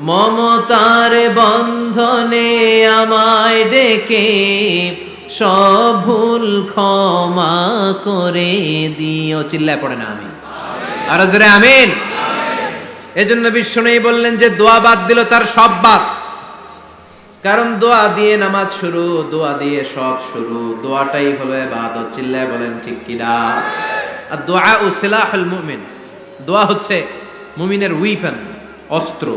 মমতার বন্ধনে আমায় ডেকে সব ভুল ক্ষমা করে দিও। চিল্লায় পড়ে না আমি আর জোরে আমিন। এজন্য বিশ্ব নেই বললেন যে, দোয়া বাদ দিল তার সব বাদ। কারণ দোয়া দিয়ে নামাজ শুরু, দোয়া দিয়ে সব শুরু। দোয়াটাই হলো এবাদত চিল্লায় বলেন, ঠিক কিনা আর দোয়া ও সিলাহুল মুমিন। দোয়া হচ্ছে মুমিনের উইপেন অস্ত্র।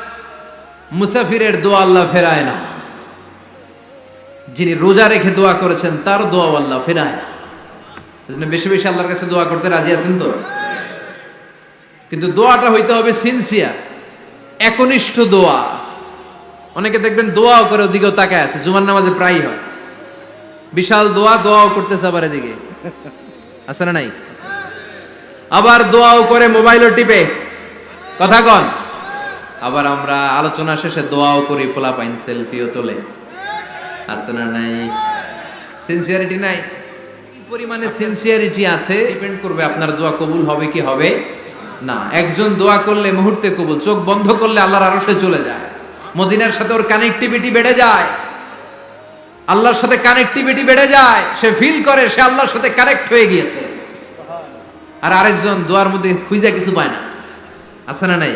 মুসাফিরের দোয়া আল্লাহ ফেরায় না। যিনি রোজা রেখে দোয়া করেছেন, তার দোয়া আল্লাহ ফেরায় না। বেশি বেশি আল্লাহর কাছে দোয়া করতে রাজি আছেন তো? কিন্তু দোয়াটা হইতে হবে সিনসিয়ার একনিষ্ঠ দোয়া। অনেকে দেখবেন দোয়াও করে ওদিকেও তাকায় আছে, জুমার নামাজে প্রায় হয়। বিশাল দোয়া, দোয়াও করতেছে আবার এদিকে। আছে না নাই? আবার দোয়াও করে মোবাইলও টিপে। কথা কন। আবার আমরা আলোচনা শেষে দোয়াও করি পোলা পাইন সেলফিও তোলে। আছে না নাই? সিনসিয়ারিটি নাই? পরিমাণে সিনসিয়ারিটি আছে ডিপেন্ড করবে আপনার দোয়া কবুল হবে কি হবে না। একজন দোয়া করলে মুহূর্তে কবুল, চোখ বন্ধ করলে আল্লাহর আরশে চলে যায়। মদিনার সাথে ওর কানেক্টিভিটি বেড়ে যায়। আল্লাহর সাথে কানেক্টিভিটি বেড়ে যায়, সে ফিল করে, সে আল্লাহর সাথে কানেক্ট হয়ে গিয়েছে। আর আরেকজন দোয়ার মধ্যে খুঁজে কিছু পায় না। আছে না নাই?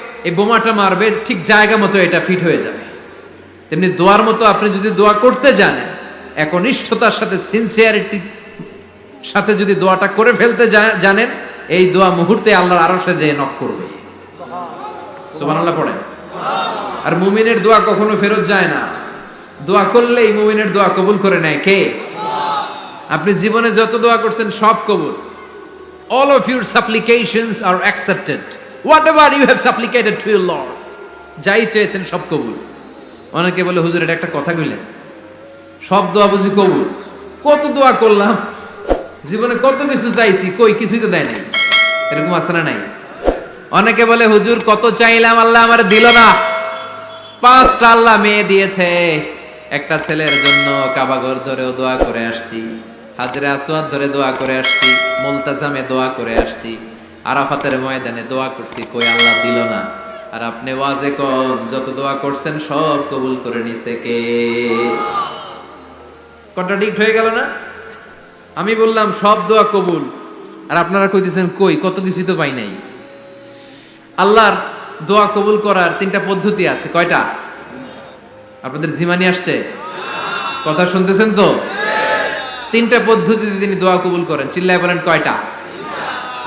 এই বোমাটা মারবে, ঠিক জায়গা মতো এটা ফিট হয়ে যাবে। তেমনি দোয়ার মতো আপনি যদি দোয়া করতে জানেন, একনিষ্ঠতার সাথে সিনসিয়ারিটি সাথে যদি দোয়াটা করে ফেলতে জানেন, এই দোয়া মুহূর্তে আল্লাহর আরশে যেয়ে নক করবে। সুবহানাল্লাহ পড়েন। আর মুমিনের দোয়া কখনো ফেরত যায় না। দোয়া করলেই মুমিনের দোয়া কবুল করে নেয় কে? আপনি জীবনে যত দোয়া করছেন সব কবুল। All of your your are are accepted whatever you have supplicated to your lord, যাই চেয়েছেন সব কবুল। অনেকে বলে, হুজুর, এটা একটা কথা কইলেন। সব দোয়া বুঝি কবুল। কত দোয়া করলাম। জীবনে কত কিছু চাইছি, কই কিছুই তো দেয় নাই। এরকম আছে না নাই? অনেকে বলে, হুজুর, কত চাইলাম, আল্লাহ আমার দিল না। পাঁচটা আল্লাহ মেয়ে দিয়েছে। একটা ছেলের জন্য কাবাগর ধরেও দোয়া করে আসছি। হাজরে আসওয়াদ ধরে দোয়া করে আসছি। মুলতাজামে দোয়া করে আসছি। আরাফাতের ময়দানে দোয়া করছি, কই আল্লাহ দিল না। আর আপনি ওয়াজে কম, যত দোয়া করছেন সব কবুল করে নিছে কে? কন্ট্রাডিক্ট হয়ে গেল না? আমি বললাম, সব দোয়া কবুল। আর আপনারা কইতেছেন, কই, কত কিছুই তো পাই নাই। আল্লাহর দোয়া কবুল করার তিনটা পদ্ধতি আছে, কয়টা? আপনাদের জিমানি আসছে? কথা শুনতেছেন তো? তিনটা পদ্ধতিতে তিনি দোয়া কবুল করেন, চিল্লায় বলেন কয়টা?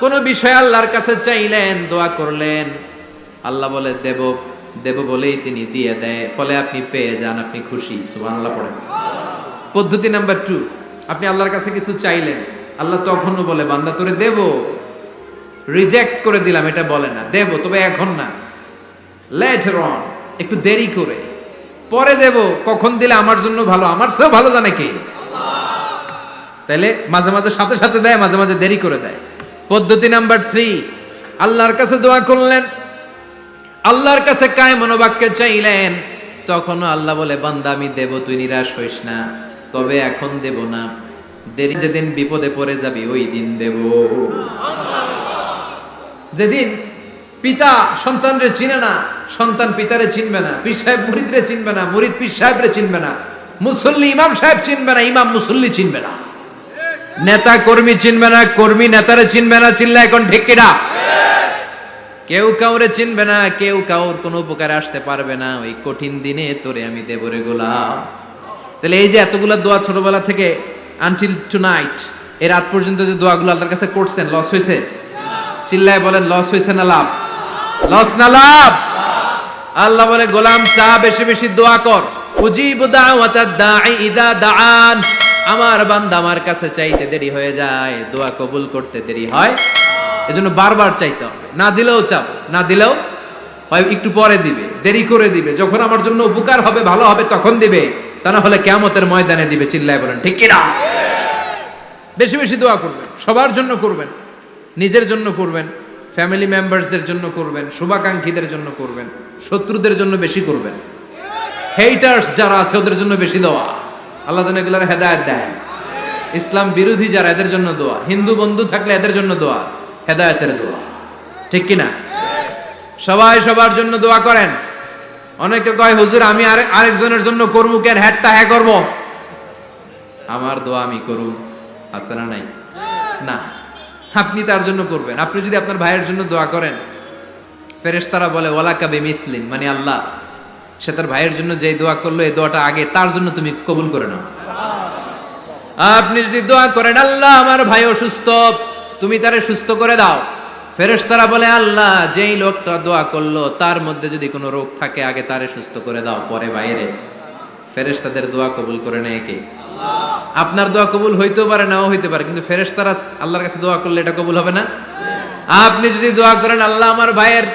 কোন বিষয় আল্লাহর কাছে চাইলেন, দোয়া করলেন। আল্লাহ বলে, দেব দেব বলেই তিনি দিয়ে দেয়। ফলে আপনি পেয়ে যান, আপনি খুশি। সুবহানাল্লাহ পড়েন পদ্ধতি নাম্বার টু আপনি আল্লাহর কাছে কিছু চাইলেন। আল্লাহ তখনও বলে, বান্দা, তোরে দেব। রিজেক্ট করে দিলাম, এটা বলে না। দেব, তবে এখন না। লেটার অন একটু দেরি করে। পরে দেব, কখন দিলে আমার জন্য ভালো? আমার চেয়েও ভালো জানে কে? তাইলে মাঝে মাঝে সাথে সাথে দেয়, মাঝে মাঝে দেরি করে দেয়। পদ্ধতি নাম্বার থ্রি আল্লাহর কাছে দোয়া করলেন। আল্লাহর কাছে কায় মনোবাক্যে চাইলেন, তখনও আল্লাহ বলে, বান্দা, আমি দেব, তুই নিরাশ হইস না, তবে এখন দেব না। দেরি যেদিন বিপদে পড়ে যাবি, ওই দিন দেব। যেদিন পিতা সন্তানরে চিনে না, সন্তান পিতারে চিনবে না, পীর সাহেব মুরিদরে চিনবে না, মুরিদ পীর সাহেবরে চিনবে না, মুসল্লি ইমাম সাহেব চিনবে না, ইমাম মুসল্লি চিনবে না। নেতা কর্মী চিনবে না, কর্মী নেতারে চিনবে না, চিনলে এখন ঢেকিরা। কেউ কাউরে চিনবে না, কেউ কাউর কোনো উপকারে আসতে পারবে না। ওই কঠিন দিনে তোরে আমি দেবরে গোলাম। তাহলে এই যে এতগুলো দোয়া ছোটবেলা থেকে আনটিল টু নাইট এর রাত পর্যন্ত যে দোয়াগুলো আল্লাহর কাছে করছেন লস হয়েছে? চিল্লায় বলেন লস হয়েছে না লাভ? লস না লাভ? আল্লাহ বলে, গোলাম চা বেশি বেশি দোয়া কর। উজিব দাওয়াতাদ দাঈ ইদা দাআন। আমার বান্দা আমার কাছে চাইতে দেরি হয়ে যায়, দোয়া কবুল করতে দেরি হয়। এজন্য বারবার চাইতে না দিলেও চাপ না দিলেও হয়, একটু পরে দিবে, দেরি করে দিবে। যখন আমার জন্য উপকার হবে, ভালো হবে, তখন দিবে। তা না হলে কেমতের ময়দানে দিবে, চিল্লায় বলেন, ঠিক কিনা? বেশি বেশি দোয়া করবেন, সবার জন্য করবেন, নিজের জন্য করবেন ফ্যামিলি মেম্বারসদের জন্য করবেন, শুভাকাঙ্ক্ষীদের জন্য করবেন, শত্রুদের জন্য বেশি করবেন। হেইটার্স যারা আছে, ওদের জন্য বেশি দোয়া আল্লাহ যেন এগুলোর হেদায়ত দেয় ইসলাম বিরোধী যারা, এদের জন্য দোয়া। হিন্দু বন্ধু থাকলে এদের জন্য দোয়া, হেদায়তের দোয়া। ঠিক কিনা সবাই সবার জন্য দোয়া করেন। অনেকে কয়, হুজুর, আমি আরে- আরেকজনের জন্য করব কেন হ্যাটটা হ্যাঁ করব? আমার দোয়া আমি করুম, আছে না নাই? না। আপনি তার জন্য করবেন। আপনি যদি আপনার ভাইয়ের জন্য দোয়া করেন, ফেরেশতারা বলে ওয়ালা কাবে মিসলিন মানে আল্লাহ। সে তার ভাইয়ের জন্য যে দোয়া করল, এই দোয়াটা আগে তার জন্য তুমি কবুল করে নাও। আপনি যদি দোয়া করেন, আল্লাহ আমার ভাই অসুস্থ, তুমি তারে সুস্থ করে দাও। ফেরেশতারা বলে, আল্লাহ, যেই লোকটা দোয়া করল, তার মধ্যে যদি কোনো রোগ থাকে, আগে তারে সুস্থ করে দাও, পরে বাইরে। ফেরেশতাদের দোয়া কবুল করে নেয় কে? আপনার দোয়া কবুল হইতেও পারে, নাও হইতে পারে, কিন্তু ফেরেশতারা আল্লাহর কাছে দোয়া করলে এটা কবুল হবে না। আপনি যদি দোয়া করেন, আল্লাহ আমার ভাইয়ের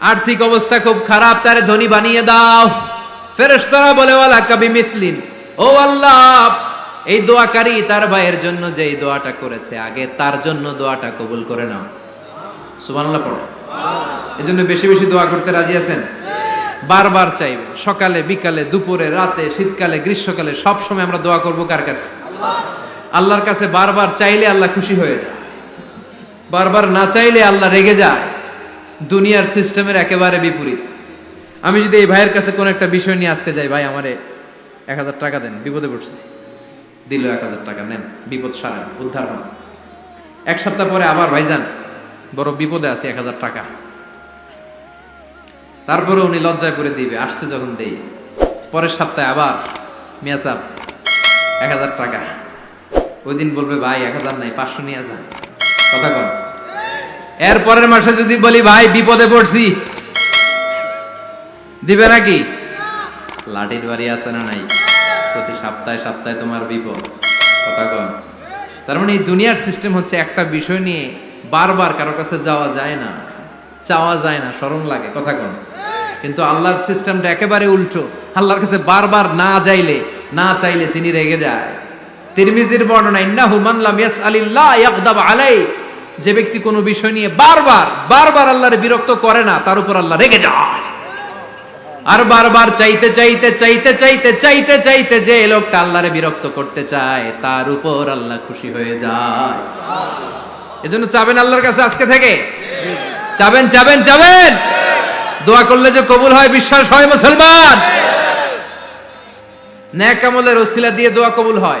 আর্থিক অবস্থা খুব খারাপ, তারে ধনী বানিয়ে দাও। ফেরেশতারা বলে, ওয়ালা কাবি মিসলিন। ও আল্লাহ, এই দোয়াকারী তার ভাইয়ের জন্য যে এই দোয়াটা করেছে, আগে তার জন্য দোয়াটা কবুল করে নাও। সুবহানাল্লাহ, পড়ো। এই জন্য বেশি বেশি দোয়া করতে রাজি আছেন? বারবার চাইবে। সকালে, বিকালে, দুপুরে, রাতে, শীতকালে, গ্রীষ্মকালে, সব সময় আমরা দোয়া করব কার কাছে? আল্লাহর কাছে বারবার চাইলে আল্লাহ খুশি হয়ে যায়। বারবার না চাইলে আল্লাহ রেগে যায়। দুনিয়ার সিস্টেমের একেবারে বিপরীত। আমি যদি এই ভাইয়ের কাছে কোনো একটা বিষয় নিয়ে আজকে যাই, ভাই, আমারে এক হাজার টাকা দেন, বিপদে পড়ছি। দিল এক হাজার টাকা, নেন, বিপদ সারেন, উদ্ধার হন। এক সপ্তাহ পরে আবার ভাইজান বড় বিপদে আছে, এক হাজার টাকা। তারপরে উনি লজ্জায় পড়ে দিবে, আসছে যখন দেই। পরের সপ্তাহে আবার, মিয়া সাহ এক হাজার টাকা। ওই দিন বলবে, ভাই, এক হাজার নাই, পাঁচশো নিয়ে যান। কথা কন। এর পরের মাসে যদি বলি, ভাই, বিপদে পড়ছি। দিবে নাকি? লাঠির বাড়ি আছে না নাই? প্রতি সপ্তাহে সপ্তাহে তোমার বিপদ। কথা কন। তার মানে এই দুনিয়ার সিস্টেম হচ্ছে একটা বিষয় নিয়ে বারবার কারও কাছে যাওয়া যায় না, চাওয়া যায় না, শরম লাগে, কথা কন। কিন্তু আল্লাহর সিস্টেমটা একেবারে উল্টো। আল্লাহর কাছে বারবার না যাইলে, না চাইলে তিনি রেগে যায়। তিরমিজির বর্ণনা, ইন্নাহু মান লাম ইয়াসআলিল্লাহ ইয়াগদাব আলাই যে ব্যক্তি কোনো বিষয় নিয়ে বারবার বারবার আল্লাহর বিরক্ত করে না, তার উপর আল্লাহ রেগে যায়। আর বারবার চাইতে চাইতে চাইতে চাইতে চাইতে চাইতে যে লোকটা আল্লাহরে বিরক্ত করতে চায়, তার উপর আল্লাহ খুশি হয়ে যায়। এজন্য চাবেন আল্লাহর কাছে আজকে থেকে? চাবেন চাবেন চাবেন। দোয়া করলে যে কবুল হয়, বিশ্বাস হয় মুসলমান। ন্যাক আমলের ওসিলা দিয়ে দোয়া কবুল হয়।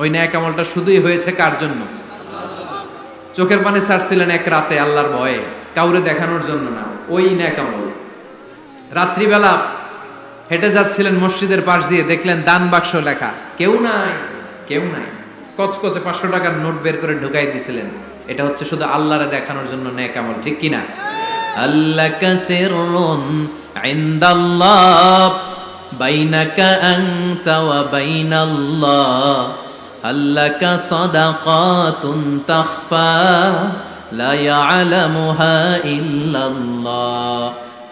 ওই ন্যাক আমলটা শুধুই হয়েছে কার জন্য? চোখের পানি ছাড়ছিলেন এক রাতে আল্লাহর ভয়ে, কাউরে দেখানোর জন্য না, ওই ন্যাক আমল রাত্রিবেলা হেঁটে যাচ্ছিলেন মসজিদের পাশ দিয়ে, দেখলেন দান বাক্স লেখা, কেউ নাই কেউ নাই। কচকচে পাঁচশো টাকার নোট বের করে ঢুকাই দিছিলেন। এটা হচ্ছে শুধু আল্লাহরে দেখানোর জন্য ন্যাক আমল ঠিক কিনা আল্লাহ কাসিরুন ইনদাল্লাহ, বাইনাকা আল্লাকা সাদাকাতুন তাখফা, লা ইয়ালামুহা ইল্লাল্লাহ।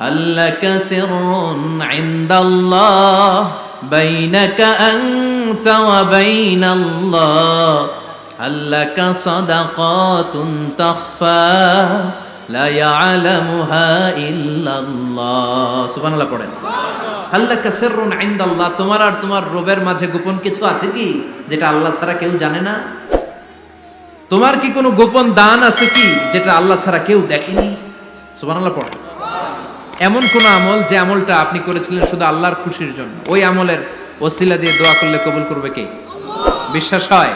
আল্লাকা সিররুন ইনদাল্লাহ, বাইনাকা আনতা ওয়া বাইনাল্লাহ। আল্লাকা সাদাকাতুন তাখফা, লা ইয়ালামুহা ইল্লাল্লাহ। সুবহানাল্লাহ পড়েন। আল্লাহ কাসিরুন ইনদাল্লাহ তোমার আর তোমার রবের মাঝে গোপন কিছু আছে কি যেটা আল্লাহ ছাড়া কেউ জানে না? তোমার কি কোনো গোপন দান আছে কি যেটা আল্লাহ ছাড়া কেউ দেখেনি? সুবহানাল্লাহ পড়েন এমন কোন আমল যে আমলটা আপনি করেছিলেন শুধু আল্লাহর খুশির জন্য? ওই আমলের ওসিলা দিয়ে দোয়া করলে কবুল করবে কে? বিশ্বাস হয়?